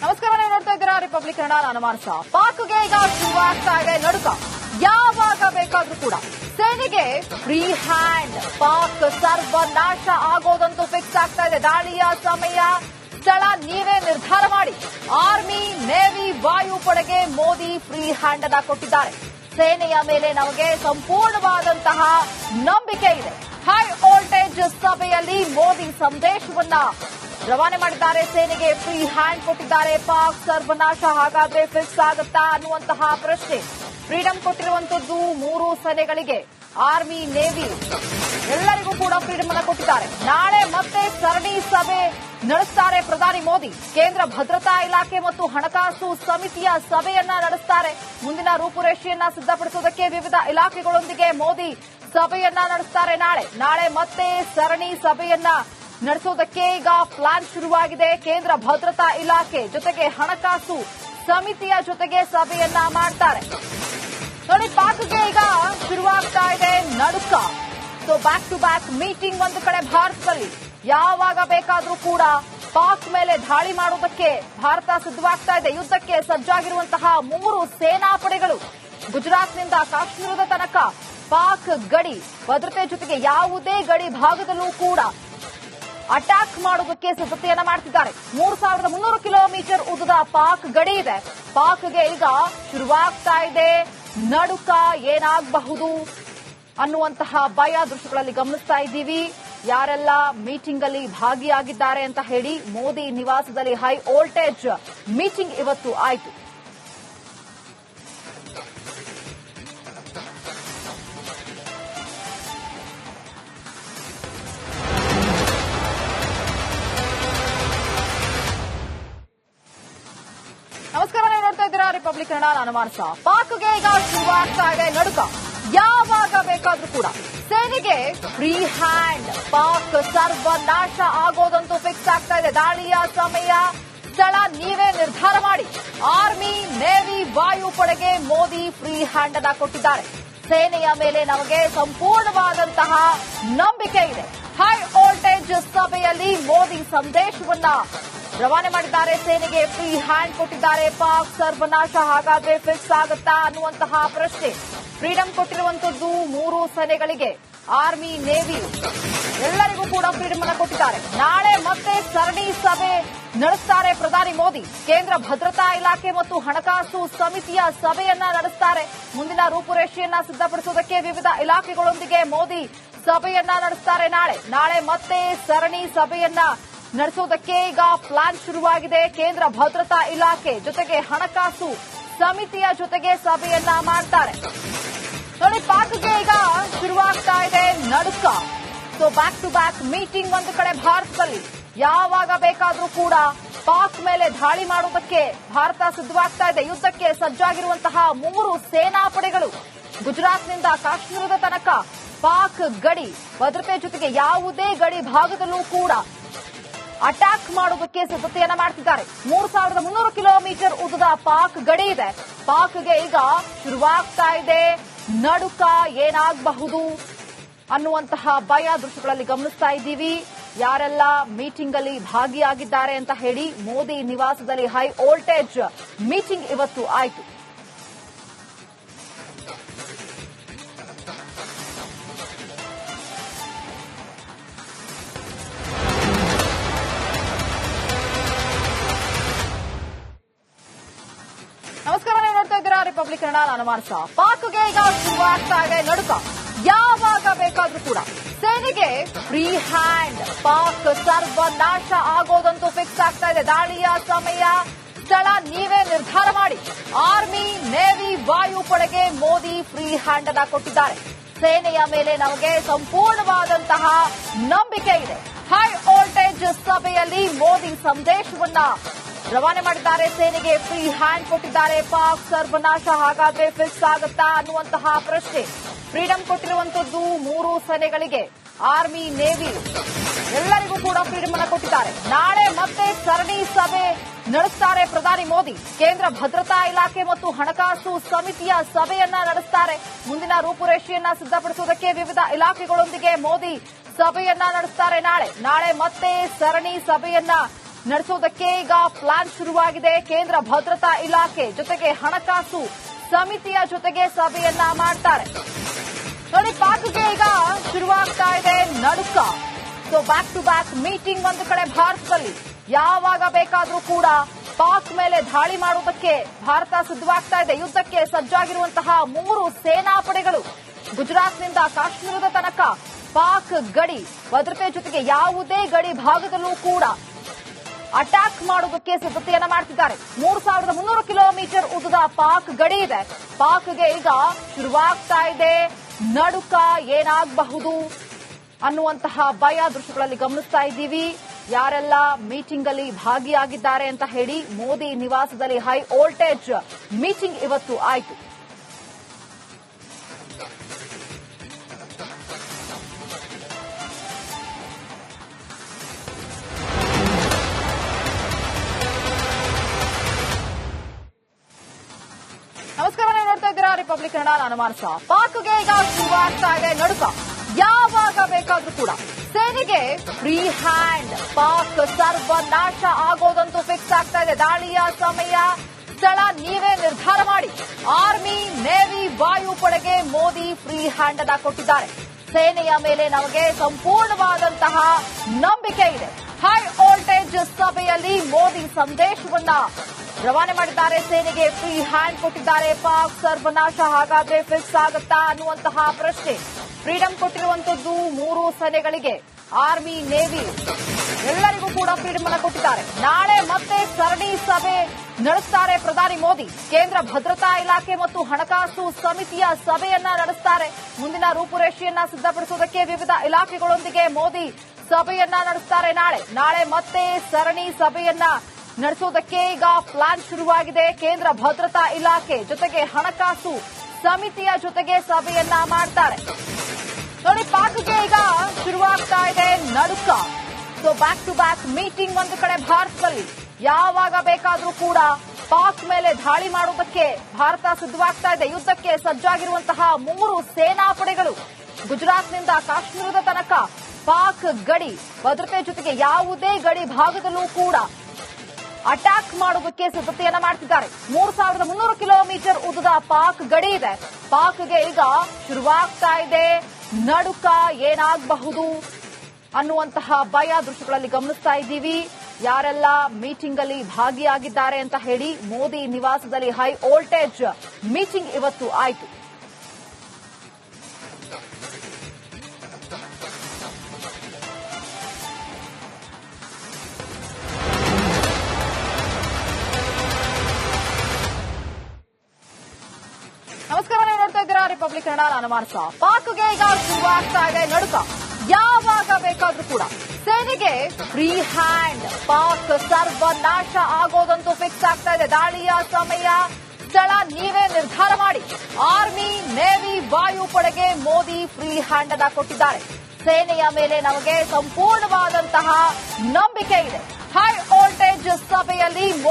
ನಮಸ್ಕಾರ ನೋಡ್ತಾ ಇದ್ದೀರಾ ರಿಪಬ್ಲಿಕ್ ಕನ್ನಡ ನಾನು ಮಾನಸ ಪಾಕ್ಗೆ ಈಗ ಶುರುವಾಗ್ತಾ ಇದೆ. ನಡುಕ, ಯಾವಾಗ ಬೇಕಾದ್ರೂ ಕೂಡ ಸೇನೆಗೆ ಫ್ರೀ ಹ್ಯಾಂಡ್ ಪಾಕ್ ಸರ್ವನಾಶ ಆಗೋದಂತೂ ಫಿಕ್ಸ್ ಆಗ್ತಾ ಇದೆ. ದಾಳಿಯ ಸಮಯ, ಸ್ಥಳ ನೀವೇ ನಿರ್ಧಾರ ಮಾಡಿ. ಆರ್ಮಿ ನೇವಿ ವಾಯುಪಡೆಗೆ ಮೋದಿ ಫ್ರೀ ಹ್ಯಾಂಡ್ ಅನ್ನ ಕೊಟ್ಟಿದ್ದಾರೆ. ಸೇನೆಯ ಮೇಲೆ ನಮಗೆ ಸಂಪೂರ್ಣವಾದಂತಹ ನಂಬಿಕೆ ಇದೆ. ಹೈ ವೋಲ್ಟೇಜ್ ಸಭೆಯಲ್ಲಿ ಮೋದಿ ಸಂದೇಶವನ್ನ ರವಾನೆ ಮಾಡಿದ್ದಾರೆ. ಸೇನೆಗೆ ಫ್ರೀ ಹ್ಯಾಂಡ್ ಕೊಟ್ಟಿದ್ದಾರೆ. ಪಾಕ್ ಸರ್ವನಾಶ ಹಾಗಾದ್ರೆ ಫಿಕ್ಸ್ ಆಗುತ್ತಾ ಅನ್ನುವಂತಹ ಪ್ರಶ್ನೆ. ಫ್ರೀಡಂ ಕೊಟ್ಟಿರುವಂತದ್ದು ಮೂರು ಸೇನೆಗಳಿಗೆ. ಆರ್ಮಿ ನೇವಿ ಎಲ್ಲರಿಗೂ ಕೂಡ ಫ್ರೀಡಂ ಅನ್ನು ಕೊಟ್ಟಿದ್ದಾರೆ. ನಾಳೆ ಮತ್ತೆ ಸರಣಿ ಸಭೆ ನಡೆಸ್ತಾರೆ ಪ್ರಧಾನಿ ಮೋದಿ. ಕೇಂದ್ರ ಭದ್ರತಾ ಇಲಾಖೆ ಮತ್ತು ಹಣಕಾಸು ಸಮಿತಿಯ ಸಭೆಯನ್ನ ನಡೆಸ್ತಾರೆ. ಮುಂದಿನ ರೂಪುರೇಷೆಯನ್ನ ಸಿದ್ಧಪಡಿಸುವುದಕ್ಕೆ ವಿವಿಧ ಇಲಾಖೆಗಳೊಂದಿಗೆ ಮೋದಿ ಸಭೆಯನ್ನ ನಡೆಸ್ತಾರೆ ನಾಳೆ. ನಾಳೆ ಮತ್ತೆ ಸರಣಿ ಸಭೆಯನ್ನ ನಡೆಸೋದಕ್ಕೆ ಈಗ ಪ್ಲಾನ್ ಶುರುವಾಗಿದೆ. ಕೇಂದ್ರ ಭದ್ರತಾ ಇಲಾಖೆ ಜೊತೆಗೆ ಹಣಕಾಸು ಸಮಿತಿಯ ಜೊತೆಗೆ ಸಭೆಯನ್ನ ಮಾಡ್ತಾರೆ. ನೋಡಿ ಪಾಕ್ಗೆ ಈಗ ಶುರುವಾಗ್ತಾ ಇದೆ ನಡುಕ. So back to back meeting ಒಂದು ಕಡೆ ಭಾರತದಲ್ಲಿ. ಯಾವಾಗ ಬೇಕಾದರೂ ಕೂಡ ಪಾಕ್ ಮೇಲೆ ದಾಳಿ ಮಾಡುವುದಕ್ಕೆ ಭಾರತ ಸಿದ್ಧವಾಗ್ತಾ ಇದೆ. ಯುದ್ಧಕ್ಕೆ ಸಜ್ಜಾಗಿರುವಂತಹ ಮೂರು ಸೇನಾಪಡೆಗಳು ಗುಜರಾತ್ನಿಂದ ಕಾಶ್ಮೀರದ ತನಕ ಪಾಕ್ ಗಡಿ ಭದ್ರತೆ ಜೊತೆಗೆ ಯಾವುದೇ ಗಡಿ ಭಾಗದಲ್ಲೂ ಕೂಡ ಅಟ್ಯಾಕ್ ಮಾಡುವುದಕ್ಕೆ ಸಿದ್ಧತೆಯನ್ನ ಮಾಡ್ತಿದ್ದಾರೆ. ಮೂರು ಸಾವಿರದ ಮುನ್ನೂರು ಕಿಲೋಮೀಟರ್ ಉದ್ದದ ಪಾಕ್ ಗಡಿ ಇದೆ. ಪಾಕ್ಗೆ ಈಗ ಶುರುವಾಗ್ತಾ ಇದೆ. ನಡುಕ ಏನಾಗಬಹುದು ಅನ್ನುವಂತಹ ಭಯ ದೃಶ್ಯಗಳಲ್ಲಿ ಗಮನಿಸ್ತಾ ಇದ್ದೀವಿ. ಯಾರೆಲ್ಲ ಮೀಟಿಂಗ್ ಅಲ್ಲಿ ಭಾಗಿಯಾಗಿದ್ದಾರೆ ಅಂತ ಹೇಳಿ ಮೋದಿ ನಿವಾಸದಲ್ಲಿ ಹೈ ವೋಲ್ಟೇಜ್ ಮೀಟಿಂಗ್ ಇವತ್ತು ಆಯಿತು. ಇದ್ದೀರಾ ರಿಪಬ್ಲಿಕ್ ಕನ್ನಡ ನಾನು ಮಾನಸ ಪಾಕ್ಗೆ ಈಗ ಶುರುವಾಗ್ತಾ ಇದೆ ನಡುಕ. ಯಾವಾಗ ಬೇಕಾದ್ರೂ ಕೂಡ ಸೇನೆಗೆ ಫ್ರೀ ಹ್ಯಾಂಡ್ ಪಾಕ್ ಸರ್ವನಾಶ ಆಗೋದಂತೂ ಫಿಕ್ಸ್ ಆಗ್ತಾ ಇದೆ. ದಾಳಿಯ ಸಮಯ. ಸ್ಥಳ ನೀವೇ ನಿರ್ಧಾರ ಮಾಡಿ. ಆರ್ಮಿ ನೇವಿ ವಾಯುಪಡೆಗೆ ಮೋದಿ ಫ್ರೀ ಹ್ಯಾಂಡ್ ಅನ್ನ ಕೊಟ್ಟಿದ್ದಾರೆ. ಸೇನೆಯ ಮೇಲೆ ನಮಗೆ ಸಂಪೂರ್ಣವಾದಂತಹ ನಂಬಿಕೆ ಇದೆ. ಹೈ ವೋಲ್ಟೇಜ್ ಸಭೆಯಲ್ಲಿ ಮೋದಿ ಸಂದೇಶವನ್ನ ರವಾನೆ ಮಾಡಿದ್ದಾರೆ. ಸೇನೆಗೆ ಫ್ರೀ ಹ್ಯಾಂಡ್ ಕೊಟ್ಟಿದ್ದಾರೆ. ಪಾಕ್ ಸರ್ವನಾಶ. ಹಾಗಾದ್ರೆ ಫಿಕ್ಸ್ ಆಗುತ್ತಾ ಅನ್ನುವಂತಹ ಪ್ರಶ್ನೆ. ಫ್ರೀಡಂ ಕೊಟ್ಟಿರುವಂತದ್ದು ಮೂರು ಸೇನೆಗಳಿಗೆ. ಆರ್ಮಿ ನೇವಿ ಎಲ್ಲರಿಗೂ ಕೂಡ ಫ್ರೀಡಂ ಅನ್ನ ಕೊಟ್ಟಿದ್ದಾರೆ. ನಾಳೆ ಮತ್ತೆ ಸರಣಿ ಸಭೆ ನಡೆಸ್ತಾರೆ ಪ್ರಧಾನಿ ಮೋದಿ. ಕೇಂದ್ರ ಭದ್ರತಾ ಇಲಾಖೆ ಮತ್ತು ಹಣಕಾಸು ಸಮಿತಿಯ ಸಭೆಯನ್ನ ನಡೆಸ್ತಾರೆ. ಮುಂದಿನ ರೂಪುರೇಷೆಯನ್ನ ಸಿದ್ಧಪಡಿಸುವುದಕ್ಕೆ ವಿವಿಧ ಇಲಾಖೆಗಳೊಂದಿಗೆ ಮೋದಿ ಸಭೆಯನ್ನ ನಡೆಸ್ತಾರೆ ನಾಳೆ. ನಾಳೆ ಮತ್ತೆ ಸರಣಿ ಸಭೆಯನ್ನ ನಡೆಸೋದಕ್ಕೆ ಈಗ ಪ್ಲಾನ್ ಶುರುವಾಗಿದೆ. ಕೇಂದ್ರ ಭದ್ರತಾ ಇಲಾಖೆ ಜೊತೆಗೆ ಹಣಕಾಸು ಸಮಿತಿಯ ಜೊತೆಗೆ ಸಭೆಯನ್ನ ಮಾಡ್ತಾರೆ. ನೋಡಿ ಪಾಕ್ಗೆ ಈಗ ಶುರುವಾಗ್ತಾ ಇದೆ ನಡುಕ. So back to back meeting ಒಂದು ಕಡೆ ಭಾರತದಲ್ಲಿ. ಯಾವಾಗ ಬೇಕಾದರೂ ಕೂಡ ಪಾಕ್ ಮೇಲೆ ದಾಳಿ ಮಾಡುವುದಕ್ಕೆ ಭಾರತ ಸಿದ್ಧವಾಗ್ತಾ ಇದೆ. ಯುದ್ಧಕ್ಕೆ ಸಜ್ಜಾಗಿರುವಂತಹ ಮೂರು ಸೇನಾಪಡೆಗಳು ಗುಜರಾತ್ನಿಂದ ಕಾಶ್ಮೀರದ ತನಕ ಪಾಕ್ ಗಡಿ, ಭದ್ರತೆ ಜೊತೆಗೆ ಯಾವುದೇ ಗಡಿ ಭಾಗದಲ್ಲೂ ಕೂಡ ಅಟ್ಯಾಕ್ ಮಾಡೋದಕ್ಕೆ ಸಿದ್ಧತೆಯನ್ನ ಮಾಡ್ತಿದ್ದಾರೆ. ಮೂರು ಸಾವಿರದ ಮುನ್ನೂರು ಕಿಲೋಮೀಟರ್ ಉದ್ದದ ಪಾಕ್ ಗಡಿ ಇದೆ. ಪಾಕ್ಗೆ ಈಗ ಶುರುವಾಗ್ತಾ ಇದೆ. ನಡುಕ ಏನಾಗಬಹುದು ಅನ್ನುವಂತಹ ಭಯ ದೃಶ್ಯಗಳಲ್ಲಿ ಗಮನಿಸ್ತಾ ಇದ್ದೀವಿ. ಯಾರೆಲ್ಲ ಮೀಟಿಂಗ್ ಅಲ್ಲಿ ಭಾಗಿಯಾಗಿದ್ದಾರೆ ಅಂತ ಹೇಳಿ ಮೋದಿ ನಿವಾಸದಲ್ಲಿ ಹೈ ವೋಲ್ಟೇಜ್ ಮೀಟಿಂಗ್ ಇವತ್ತು ಆಯಿತು. ನಮಸ್ಕಾರ, ನೀವು ನೋಡ್ತಾ ಇದ್ದೀರಾ ರಿಪಬ್ಲಿಕ್ ಕನ್ನಡ ನಾನು ಮಾನಸ ಪಾಕ್ಗೆ ಈಗ ಶುರುವಾಗ್ತಾ ಇದೆ ನಡುಕ. ಯಾವಾಗ ಬೇಕಾದ್ರೂ ಕೂಡ ಸೇನೆಗೆ ಫ್ರೀ ಹ್ಯಾಂಡ್ ಪಾಕ್ ಸರ್ವನಾಶ ಆಗೋದಂತೂ ಫಿಕ್ಸ್ ಆಗ್ತಾ ಇದೆ. ದಾಳಿಯ ಸಮಯ, ಸ್ಥಳ ನೀವೇ ನಿರ್ಧಾರ ಮಾಡಿ. ಆರ್ಮಿ ನೇವಿ ವಾಯುಪಡೆಗೆ ಮೋದಿ ಫ್ರೀ ಹ್ಯಾಂಡ್ ಅನ್ನ ಕೊಟ್ಟಿದ್ದಾರೆ. ಸೇನೆಯ ಮೇಲೆ ನಮಗೆ ಸಂಪೂರ್ಣವಾದಂತಹ ನಂಬಿಕೆ ಇದೆ. ಹೈ ವೋಲ್ಟೇಜ್ ಸಭೆಯಲ್ಲಿ ಮೋದಿ ಸಂದೇಶವನ್ನ ರವಾನೆ ಮಾಡಿದ್ದಾರೆ. ಸೇನೆಗೆ ಫ್ರೀ ಹ್ಯಾಂಡ್ ಕೊಟ್ಟಿದ್ದಾರೆ. ಪಾಕ್ ಸರ್ವನಾಶ ಹಾಗಾದ್ರೆ ಫಿಕ್ಸ್ ಆಗುತ್ತಾ ಅನ್ನುವಂತಹ ಪ್ರಶ್ನೆ. ಫ್ರೀಡಂ ಕೊಟ್ಟಿರುವಂತದ್ದು ಮೂರು ಸೇನೆಗಳಿಗೆ. Army, navy. ಎಲ್ಲರಿಗೂ ಕೂಡ ಫ್ರೀಡಂ ಅನ್ನು ಕೊಟ್ಟಿದ್ದಾರೆ. ನಾಳೆ ಮತ್ತೆ ಸರಣಿ ಸಭೆ ನಡೆಸ್ತಾರೆ ಪ್ರಧಾನಿ ಮೋದಿ. ಕೇಂದ್ರ ಭದ್ರತಾ ಇಲಾಖೆ ಮತ್ತು ಹಣಕಾಸು ಸಮಿತಿಯ ಸಭೆಯನ್ನ ನಡೆಸ್ತಾರೆ. ಮುಂದಿನ ರೂಪುರೇಷೆಯನ್ನ ಸಿದ್ಧಪಡಿಸುವುದಕ್ಕೆ ವಿವಿಧ ಇಲಾಖೆಗಳೊಂದಿಗೆ ಮೋದಿ ಸಭೆಯನ್ನ ನಡೆಸ್ತಾರೆ ನಾಳೆ. ನಾಳೆ ಮತ್ತೆ ಸರಣಿ ಸಭೆಯನ್ನ ನಡೆಸೋದಕ್ಕೆ ಈಗ ಪ್ಲಾನ್ ಶುರುವಾಗಿದೆ. ಕೇಂದ್ರ ಭದ್ರತಾ ಇಲಾಖೆ ಜೊತೆಗೆ ಹಣಕಾಸು ಸಮಿತಿಯ ಜೊತೆಗೆ ಸಭೆಯನ್ನ ಮಾಡ್ತಾರೆ. ನೋಡಿ ಪಾಕ್ಗೆ ಈಗ ಶುರುವಾಗ್ತಾ ಇದೆ ನಡುಕ. So back to back meeting ಒಂದು ಕಡೆ ಭಾರತದಲ್ಲಿ. ಯಾವಾಗ ಬೇಕಾದರೂ ಕೂಡ ಪಾಕ್ ಮೇಲೆ ದಾಳಿ ಮಾಡುವುದಕ್ಕೆ ಭಾರತ ಸಿದ್ಧವಾಗ್ತಾ ಇದೆ. ಯುದ್ಧಕ್ಕೆ ಸಜ್ಜಾಗಿರುವಂತಹ ಮೂರು ಸೇನಾಪಡೆಗಳು ಗುಜರಾತ್ನಿಂದ ಕಾಶ್ಮೀರದ ತನಕ ಪಾಕ್ ಗಡಿ, ಭದ್ರತೆ ಜೊತೆಗೆ ಯಾವುದೇ ಗಡಿ ಭಾಗದಲ್ಲೂ ಕೂಡ ಅಟ್ಯಾಕ್ ಮಾಡೋದಕ್ಕೆ ಸಿದ್ಧತೆಯನ್ನ ಮಾಡ್ತಿದ್ದಾರೆ. ಮೂರು ಸಾವಿರದ ಮುನ್ನೂರು ಕಿಲೋಮೀಟರ್ ಉದ್ದದ ಪಾಕ್ ಗಡಿ ಇದೆ. ಪಾಕ್ಗೆ ಈಗ ಶುರುವಾಗ್ತಾ ಇದೆ. ನಡುಕ ಏನಾಗಬಹುದು ಅನ್ನುವಂತಹ ಭಯ ದೃಶ್ಯಗಳಲ್ಲಿ ಗಮನಿಸ್ತಾ ಇದ್ದೀವಿ. ಯಾರೆಲ್ಲ ಮೀಟಿಂಗ್ ಅಲ್ಲಿ ಭಾಗಿಯಾಗಿದ್ದಾರೆ ಅಂತ ಹೇಳಿ ಮೋದಿ ನಿವಾಸದಲ್ಲಿ ಹೈ ವೋಲ್ಟೇಜ್ ಮೀಟಿಂಗ್ ಇವತ್ತು ಆಯಿತು. ನಾನು ಮಾನಸ ಪಾಕ್ಗೆ ಈಗ ಶುರುವಾಗ್ತಾ ಇದೆ. ನಡುಕ ಯಾವಾಗ ಬೇಕಾದ್ರೂ ಕೂಡ ಸೇನೆಗೆ ಫ್ರೀ ಹ್ಯಾಂಡ್ ಪಾಕ್ ಸರ್ವನಾಶ ಆಗೋದಂತೂ ಫಿಕ್ಸ್ ಆಗ್ತಾ ಇದೆ. ದಾಳಿಯ ಸಮಯ, ಸ್ಥಳ ನೀವೇ ನಿರ್ಧಾರ ಮಾಡಿ. ಆರ್ಮಿ ನೇವಿ ವಾಯುಪಡೆಗೆ ಮೋದಿ ಫ್ರೀ ಹ್ಯಾಂಡ್ ಅನ್ನ ಕೊಟ್ಟಿದ್ದಾರೆ. ಸೇನೆಯ ಮೇಲೆ ನಮಗೆ ಸಂಪೂರ್ಣವಾದಂತಹ ನಂಬಿಕೆ ಇದೆ. ಹೈ ವೋಲ್ಟೇಜ್ ಸಭೆಯಲ್ಲಿ ಮೋದಿ ಸಂದೇಶವನ್ನ ರವಾನೆ ಮಾಡಿದ್ದಾರೆ, ಸೇನೆಗೆ ಫ್ರೀ ಹ್ಯಾಂಡ್ ಕೊಟ್ಟಿದ್ದಾರೆ. ಪಾಕ್ ಸರ್ವನಾಶ, ಹಾಗಾದ್ರೆ ಫಿಕ್ಸ್ ಆಗುತ್ತಾ ಅನ್ನುವಂತಹ ಪ್ರಶ್ನೆ. ಫ್ರೀಡಂ ಕೊಟ್ಟಿರುವಂತದ್ದು ಮೂರು ಸೇನೆಗಳಿಗೆ. ಆರ್ಮಿ ನೇವಿ ಎಲ್ಲರಿಗೂ ಕೂಡ ಫ್ರೀಡಂ ಅನ್ನು ಕೊಟ್ಟಿದ್ದಾರೆ. ನಾಳೆ ಮತ್ತೆ ಸರಣಿ ಸಭೆ ನಡೆಸ್ತಾರೆ ಪ್ರಧಾನಿ ಮೋದಿ. ಕೇಂದ್ರ ಭದ್ರತಾ ಇಲಾಖೆ ಮತ್ತು ಹಣಕಾಸು ಸಮಿತಿಯ ಸಭೆಯನ್ನ ನಡೆಸ್ತಾರೆ. ಮುಂದಿನ ರೂಪುರೇಷೆಯನ್ನ ಸಿದ್ಧಪಡಿಸುವುದಕ್ಕೆ ವಿವಿಧ ಇಲಾಖೆಗಳೊಂದಿಗೆ ಮೋದಿ ಸಭೆಯನ್ನ ನಡೆಸ್ತಾರೆ ನಾಳೆ. ನಾಳೆ ಮತ್ತೆ ಸರಣಿ ಸಭೆಯನ್ನ ನಡೆಸೋದಕ್ಕೆ ಈಗ ಪ್ಲಾನ್ ಶುರುವಾಗಿದೆ. ಕೇಂದ್ರ ಭದ್ರತಾ ಇಲಾಖೆ ಜೊತೆಗೆ ಹಣಕಾಸು ಸಮಿತಿಯ ಜೊತೆಗೆ ಸಭೆಯನ್ನ ಮಾಡ್ತಾರೆ. ನೋಡಿ ಪಾಕ್ಗೆ ಈಗ ಶುರುವಾಗ್ತಾ ಇದೆ ನಡುಕ. So back to back meeting ಒಂದು ಕಡೆ ಭಾರತದಲ್ಲಿ. ಯಾವಾಗ ಬೇಕಾದರೂ ಕೂಡ ಪಾಕ್ ಮೇಲೆ ದಾಳಿ ಮಾಡುವುದಕ್ಕೆ ಭಾರತ ಸಿದ್ಧವಾಗ್ತಾ ಇದೆ. ಯುದ್ಧಕ್ಕೆ ಸಜ್ಜಾಗಿರುವಂತಹ ಮೂರು ಸೇನಾಪಡೆಗಳು ಗುಜರಾತ್ನಿಂದ ಕಾಶ್ಮೀರದ ತನಕ ಪಾಕ್ ಗಡಿ, ಭದ್ರತೆ ಜೊತೆಗೆ ಯಾವುದೇ ಗಡಿ ಭಾಗದಲ್ಲೂ ಕೂಡ ಅಟ್ಯಾಕ್ ಮಾಡುವುದಕ್ಕೆ ಸಿದ್ಧತೆಯನ್ನ ಮಾಡ್ತಿದ್ದಾರೆ. ಮೂರು ಸಾವಿರದ ಮುನ್ನೂರು ಕಿಲೋಮೀಟರ್ ಉದ್ದದ ಪಾಕ್ ಗಡಿ ಇದೆ. ಪಾಕ್ಗೆ ಈಗ ಶುರುವಾಗ್ತಾ ಇದೆ. ನಡುಕ ಏನಾಗಬಹುದು ಅನ್ನುವಂತಹ ಭಯ ದೃಶ್ಯಗಳಲ್ಲಿ ಗಮನಿಸ್ತಾ ಇದ್ದೀವಿ. ಯಾರೆಲ್ಲ ಮೀಟಿಂಗ್ ಅಲ್ಲಿ ಭಾಗಿಯಾಗಿದ್ದಾರೆ ಅಂತ ಹೇಳಿ ಮೋದಿ ನಿವಾಸದಲ್ಲಿ ಹೈ ವೋಲ್ಟೇಜ್ ಮೀಟಿಂಗ್ ಇವತ್ತು ಆಯಿತು. ಕನ್ನಡ ನಾನು ಮಾಡ್ತಾ ಪಾಕ್ಗೆ ಈಗ ಶುರುವಾಗ್ತಾ ಇದೆ. ನಡುಕ. ಯಾವಾಗ ಬೇಕಾದ್ರೂ ಕೂಡ ಸೇನೆಗೆ ಫ್ರೀ ಹ್ಯಾಂಡ್ ಪಾಕ್ ಸರ್ವನಾಶ ಆಗೋದಂತೂ ಫಿಕ್ಸ್ ಆಗ್ತಾ ಇದೆ. ದಾಳಿಯ ಸಮಯ. ಸ್ಥಳ ನೀವೇ ನಿರ್ಧಾರ ಮಾಡಿ. ಆರ್ಮಿ ನೇವಿ ವಾಯುಪಡೆಗೆ ಮೋದಿ ಫ್ರೀ ಹ್ಯಾಂಡ್ ಅನ್ನ ಕೊಟ್ಟಿದ್ದಾರೆ. ಸೇನೆಯ ಮೇಲೆ ನಮಗೆ ಸಂಪೂರ್ಣವಾದಂತಹ ನಂಬಿಕೆ ಇದೆ. ಹೈ ವೋಲ್ಟೇಜ್ ಸಭೆಯಲ್ಲಿ